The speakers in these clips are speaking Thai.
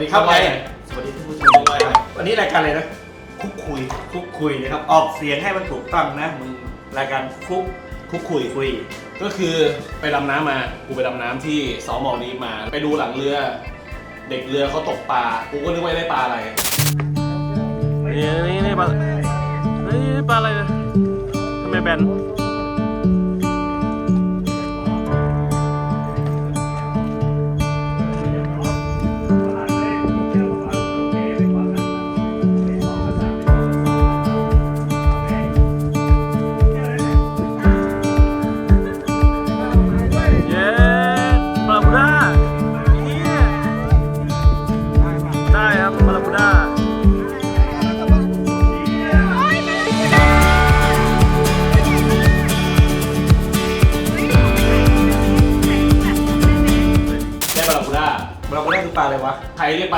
วัสดีครับไงไงสวัสดีท่านผู้ชมวันนี้รายการอะไรนะ คุกคุย คุกคุยนะครับ ออกเสียงให้มันถูกต้องนะมึงรายการคุกคุกคุยคุย ก็คือไปดำน้ำมา กูไปดำน้ำที่สอมอนี้มา ไปดูหลังเรือ เด็กเรือเขาตกปลา กูก็นึกว่าได้ปลาอะไร นี่นี่นี่ปลาเฮ้ยปลาอะไรเนี่ยทำไมแบน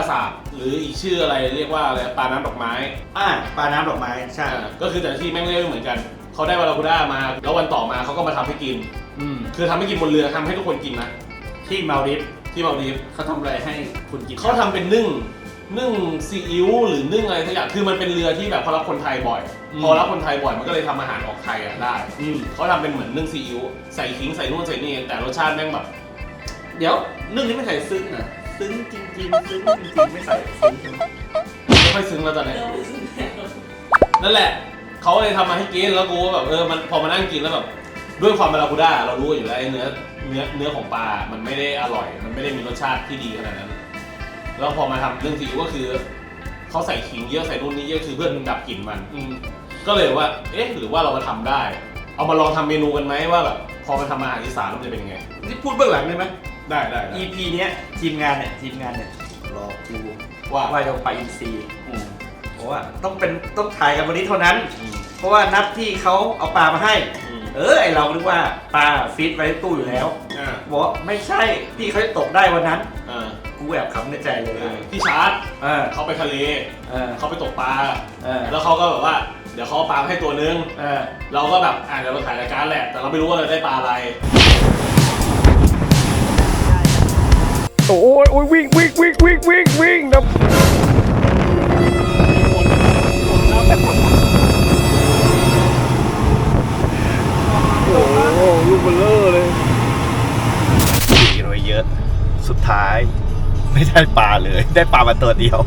รเรียกปลาสาบหรืออีกชื่ออะไรเรียกว่าอะไรปลาน้ำดอกไม้อ่าปลาน้ำดอกไม้ใช่อ่าก็คือแต่ละที่แม่งเรียกไม่เหมือนกัน เขาได้ปลาบูด้ามา แล้ววันต่อมาเขาก็มาทำให้กิน อืมคือทำให้กินบนเรือทำให้ทุกคนกินนะที่มาลดิฟที่มาดีฟ เขาทำอะไรให้คุณกินเขาทำเป็นนึ่งนึ่งซีอิ๊วหรือนึ่งอะไรสักอย่างคือมันเป็นเรือที่แบบเขารับคนไทยบ่อย พอรับคนไทยบ่อยมันก็เลยทำอาหารออกไทยอะได้อืมเขาทำเป็นเหมือนนึ่งซีอิ๊วใส่ขิงใส่นู่นใส่นี่แต่รสชาติแม่งแบบเดี๋ยวนึ่งนี้ไม่ใส่ซึ้งนะ ซึ้งจริงๆซึ้งจริงๆไม่ใส่ซึ้งไม่ค่อยซึ้งแล้วตอนนี้นั่นแหละเขาเลยทำมาให้กินแล้วกูก็แบบเออมันพอมานั่งกินแล้วแบบด้วยความบาราคูด้าเรารู้อยู่แล้วไอ้เนื้อเนื้อเนื้อของปลา มันไม่ได้อร่อย มันไม่ได้มีรสชาติที่ดีขนาดนั้น แล้วพอมาทำเรื่องซีอิ๊วก็คือเขาใส่ขิงเยอะใส่นู่นนี่เยอะคือเพื่อดับกลิ่นมันอืมก็เลยว่า เอ๊ะ หรือว่าเรามาทำได้ เอามาลองทำเมนูกันไหมว่าแบบพอมาทำอาหารอีสานมันจะเป็นยังไงนี่พูดเบื้องหลังได้ไหม ได้ได้ได้ EP เนี้ยทีมงานเนี่ยทีมงานเนี่ยรอกูว่าว่าจะไปอินซีย์อืมเพราะว่าต้องเป็นต้องถ่ายกันวันนี้เท่านั้น อืมเพราะว่านัดที่เขาเอาปลามาให้ อืมเออไอเราคิดว่าปลาฟีดไว้ในตู้อยู่แล้วอ่าบอกว่าไม่ใช่พี่เขาจะตกได้วันนั้น อ่ากูแอบขำในใจเลยอ่าพี่ชาร์ตเออเขาไปทะเลเออเขาไปตกปลา เออแล้วเขาก็แบบว่า เดี๋ยวเขาเอาปลามาให้ตัวนึง เออเราก็แบบอ่าเดี๋ยวเราถ่ายรายการแหละ แต่เราไม่รู้ว่าเราได้ปลาอะไร โอ้ยโอ้ยวิ่งวิ่งวิ่งวิ่งวิ่งวิ่งนะโอ้โหลูกเบลเลอร์เลยคุยกันไว้เยอะ สุดท้าย ไม่ได้ปลาเลย ได้ปลามาตัวเดียว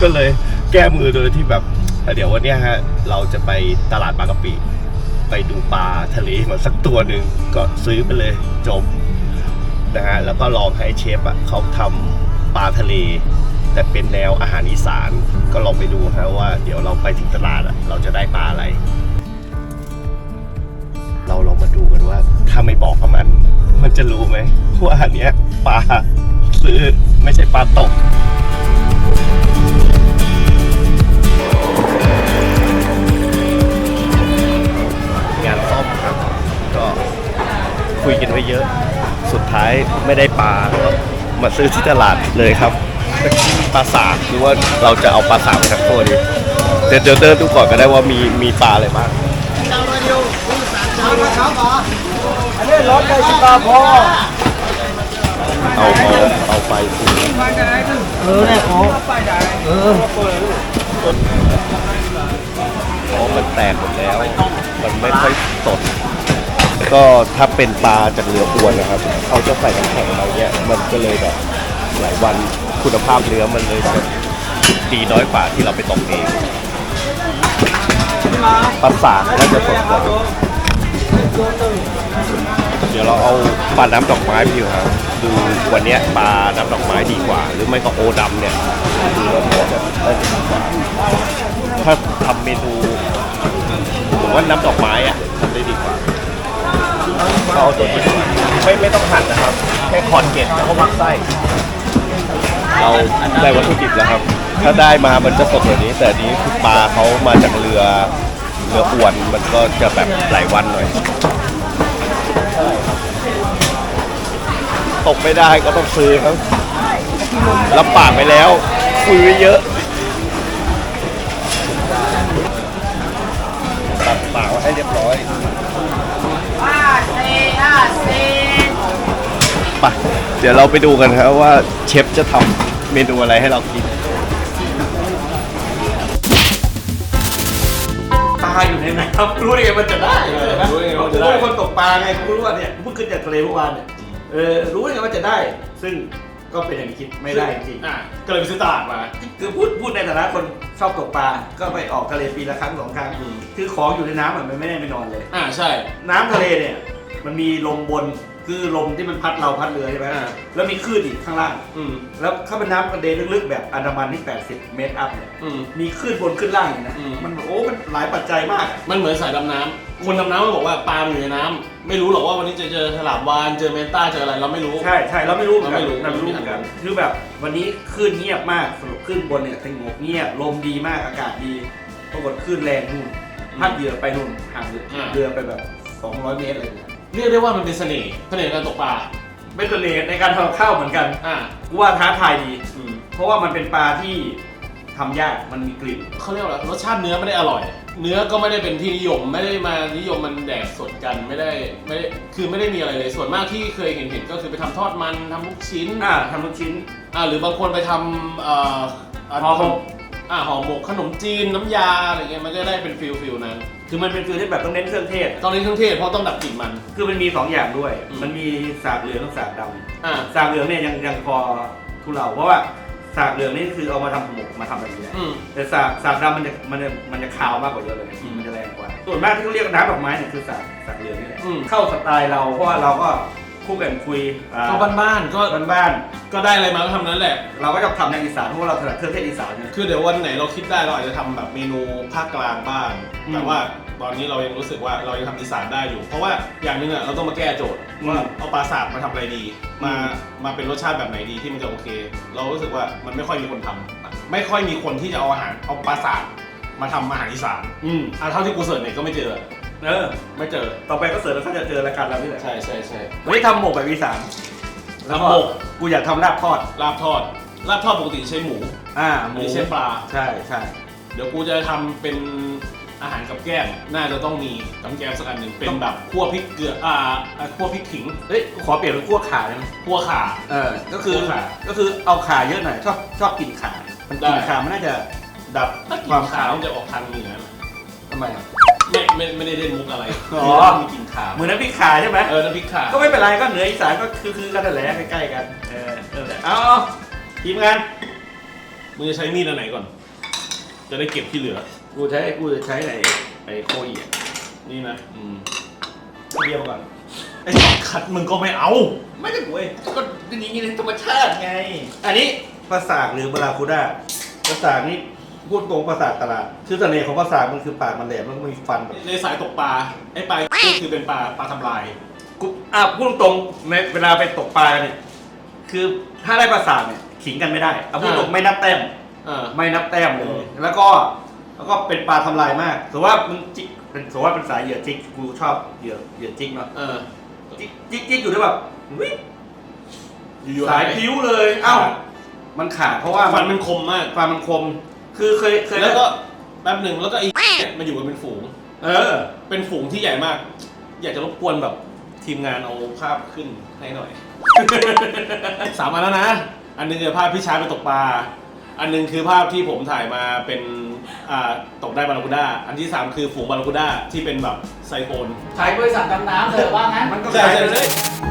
ก็เลยแก้มือโดยที่แบบเดี๋ยววันนี้ฮะเราจะไปตลาดบางกะปิ ไปดูปลาทะเลมาสักตัวหนึ่งก็ซื้อไปเลยจบ นะฮะแล้วก็ลองให้เชฟอะเขาทำปลาทะเล แต่เป็นแนวอาหารอีสานก็ลองไปดูฮะว่าเดี๋ยวเราไปถึงตลาดอะเราจะได้ปลาอะไร เราลองมาดูกันว่าถ้าไม่บอกกับมัน มันจะรู้ไหมว่าอันเนี้ยปลาซื้อไม่ใช่ปลาตกงานซ่อมครับก็คุยกันไว้เยอะ สุดท้ายไม่ได้ปลามาซื้อที่ตลาดเลยครับปลาสากหรือว่าเราจะเอาปลาสากไปทั้งตัวดีเดี๋ยวเดี๋ยวเดินดูก่อนก็ได้ว่ามีมีปลาอะไรบ้างเอาเอาเอาไฟคุยเออเนี่ยขอเอออ๋อมันแตกหมดแล้ว มันไม่ค่อยสด ก็ถ้าเป็นปลาจากเรืออวนนะครับเขาจะใส่น้ำแข็งอะไรเงี้ยมันก็เลยแบบหลายวันคุณภาพเนื้อมันเลยจะดีน้อยกว่าที่เราไปตกเองปลาสากน่าจะสดกว่าเดี๋ยวเราเอาปลาน้ำดอกไม้ไปอยู่ครับดูวันนี้ปลาน้ำดอกไม้ดีกว่า หรือไม่ก็โอดำเนี่ยดูแล้วพอจะได้ดีกว่าถ้าทำเมนูผมว่าน้ำดอกไม้อะทำได้ดี กว่าก็เอาตัวนี้ไม่ไม่ต้องหั่นนะครับ แค่ขอดเกล็ดแล้วก็มักไส้ เราได้วัตถุดิบแล้วครับ ถ้าได้มามันจะสดกว่านี้ แต่อันนี้คือปลาเขามาจากเรือเรืออวนมันก็จะแบบหลายวันหน่อย ตกไม่ได้ก็ต้องซื้อครับรับปากไปแล้ว คุยไว้เยอะตัดปากไว้ให้เรียบร้อย ไปเดี๋ยวเราไปดูกันครับว่าเชฟจะทเมนูอะไรให้เรากินปลาอยู่ในน้ำรู้ได้ไงมันจะได้เออรู้ได้ไงกูว่าจะได้เป็นคนตกปลาไงกูรู้ว่าเนี่ยกูเพิ่งขึ้นจากทะเลเมื่อวานเนี่ยเออรู้ได้ไงว่าจะได้ ซึ่งก็เป็นอย่างที่คิดไม่ได้จริงอะก็เลยไปซื้อตลาดมา คือพูดพูดในฐานะคนชอบตกปลา ก็ไปออกทะเลปีละครั้งสองครั้งอืมคือของอยู่ในน้ำอะมันไม่ได้ไม่นอนเลย อ่าใช่ น้ำทะเลเนี่ย มันมีลมบน คือลมที่มันพัดเราพัดเรือใช่ไหมอ่า แล้วมีคลื่นอีกข้างล่าง อืมแล้วถ้าเป็นน้ำทะเลลึกๆแบบอันดามันที่80 เมตรอัพเนี่ย อืม มีคลื่นบนคลื่นล่างอย่างนะ อืม มันโอ้ มันหลายปัจจัยมากอะมันเหมือนสายดำน้ำคนดำน้ำมันบอกว่าปลามันอยู่ในน้ำไม่รู้หรอกว่าวันนี้จะเจอฉลามวานเจอเมนต้าเจออะไรเราไม่รู้ ใช่ใช่เราไม่รู้เหมือนกันเราไม่รู้เราไม่รู้เหมือนกัน คือแบบวันนี้คลื่นเงียบมากสรุปคลื่นบนเนี่ยสงบเงียบ ลมดีมาก อากาศดี ปรากฏคลื่นแรงนู่นพัดเหยื่อไปนู่นห่างเรืออา เรือไปแบบ 200 เมตรอะไรเนี่ย เรียกได้ว่ามันเป็นเสน่ห์เสน่ห์การตกปลาไม่ตัวเลในการทำข้าวเหมือนกันอ่ากูว่าท้าทายดี อืมเพราะว่ามันเป็นปลาที่ทำยากมันมีกลิ่น เขาเรียกว่าอะไรรสชาติเนื้อไม่ได้อร่อย เนื้อก็ไม่ได้เป็นที่นิยมไม่ได้มานิยมมันแดกสดกันไม่ได้ไม่ได้คือไม่ได้มีอะไรเลยส่วนมากที่เคยเห็นเห็นก็คือไปทำทอดมันทำลูกชิ้นอ่าทำลูกชิ้น อ่าหรือบางคนไปทำเอ่ออ่าห่อหมก อ่าห่อหมกขนมจีนน้ำยาอะไรเงี้ยมันก็ได้เป็นฟิลฟิลนั้นคือมันเป็นฟิลที่แบบต้องเน้นเครื่องเทศ ตอนนี้เครื่องเทศเพราะต้องดับกลิ่นมัน คือมันมีสองอย่างด้วย อืม มันมีสากเหลืองกับสากดำอ่าสากเหลืองเนี่ยยังยังพอทุเลาเพราะว่าสากเหลืองนี่คือเอามาทำหมกมาทำอะไรอย่างเงี้ยอืม แต่สากสากดำมันจะมันจะมันจะคาวมากกว่าเยอะเลยอืมมันจะแรงกว่า ส่วนมากที่เขาเรียกน้ำดอกไม้เนี่ยคือสากสากเหลืองนี่แหละอืม เข้าสไตล์เราเพราะว่าเราก็ คู่กันคุยอ่าก็บ้านๆก็บ้านก็ได้อะไรมาก็ทำนั้นแหละ ๆเราก็จะทำในอีสานเพราะว่าเราถนัดเครื่องเทศอีสานเนี่ยคือเดี๋ยววันไหนเราคิดได้เราอาจจะทำแบบเมนูภาคกลางบ้าง อืมแต่ว่าตอนนี้เรายังรู้สึกว่าเรายังทำอีสานได้อยู่ เพราะว่าอย่างหนึงอะเราต้องมาแก้โจทย์อืมว่าเอาปลาสากมาทำอะไรดี มาอืม มาเป็นรสชาติแบบไหนดีที่มันจะโอเค เรารู้สึกว่ามันไม่ค่อยมีคนทำไม่ค่อยมีคนที่จะเอาอาหารเอาปลาสากมาทำอาหารอีสานอืม อะเท่าที่กูเสิร์ชเนี่ยก็ไม่เจอ เออ ไม่เจอ ต่อไปก็เสิร์ฟแล้วก็จะเจอรายการเรานี่แหละใช่ใช่ใช่ วันนี้ทำหมกแบบอีสานแล้วก็ทำหมก กูอยากทำลาบทอด ลาบทอด ลาบทอดปกติใช้หมูอ่าอันนี้ใช้ปลา ใช่ใช่เดี๋ยวกูจะทำเป็นอาหารกับแก้ม น่าจะต้องมีกับแก้มสักอันหนึ่งเป็นแบบคั่วพริกเกลือ อ่าอ่าคั่วพริกขิงเฮ้ยกูขอเปลี่ยนเป็นคั่วขาได้ไหมคั่วข่า เออ ก็คือ คั่วขาก็คือเอาขาเยอะหน่อย ชอบชอบกินขา มันกินได้ ขามันน่าจะดับถ้ากินความขาขาวมันจะออกทางเหนือนะทำไมอะ ไม่ไม่ไม่ได้เล่นมุกอะไรอ๋อ มีกินขาเหมือนน้ำพริกขาใช่ไหมเออน้ำพริกขาก็ไม่เป็นไรก็เหนืออีสานก็คือคือกันนั่นแหละใกล้ๆกันเออเออเอาเอาทีมงานมึงจะใช้มีดอันไหนก่อน จะได้เก็บที่เหลือ กูใช้กูจะใช้ไอ้ไอ้โคอีอะนี่นะอืมเบียร์มาก่อนไอ้สองคัดมึงก็ไม่เอา ไม่ได้กูเว้ยก็อย่างนี้ในธรรมชาติไง อันนี้ปราสาทหรือบาราคูด้าปราสาทนี่ พูดตรงปราสาทตลาดคือเสน่ห์ของปราสาทมันคือปากมันแหลมแล้วก็มีฟันแบบในสายตกปลาไอ้ปลาก็คือเป็นปลาปลาทำลาย กูอะพูดตรงๆในเวลาไปตกปลากันเนี่ย คือถ้าได้ปราสาทเนี่ยขิงกันไม่ได้เอาพูดตรงอ่าไม่นับแต้มอ่าไม่นับแต้มเลอืย ม แล้วก็แล้วก็เป็นปลาทำลายมากถือว่ามึงจิกเป็นถือว่าเป็นสายเหยื่อจิก กูชอบเหยื่อเหยื่อจิกเนาะ เออจิกจิกจิกอยู่ได้แบบอุ๊ยอยู่ๆสายหพิ้วเลย เอ้า มันขาดเพราะว่าฟันมันคมมาก ฟันมันคม คือเคยเคยแล้วก็แป๊บหนึ่งแล้วก็ไอ้เนี่ยมาอยู่กันเป็นฝูง เออ เป็นฝูงที่ใหญ่มาก อยากจะรบกวนแบบทีมงานเอาภาพขึ้นให้หน่อย สามอันแล้วนะ อันหนึงคือภาพพี่ชายไปตกปลา อันหนึงคือภาพที่ผมถ่ายมาเป็นอ่าตกได้บาราคูด้า อันที่สามคือฝูงบาราคูด้าที่เป็นแบบไซโคนขายบริษัทดำน้ำเถอะว่างั้น มันก็ใช่ขายใช่ไปเลยใช่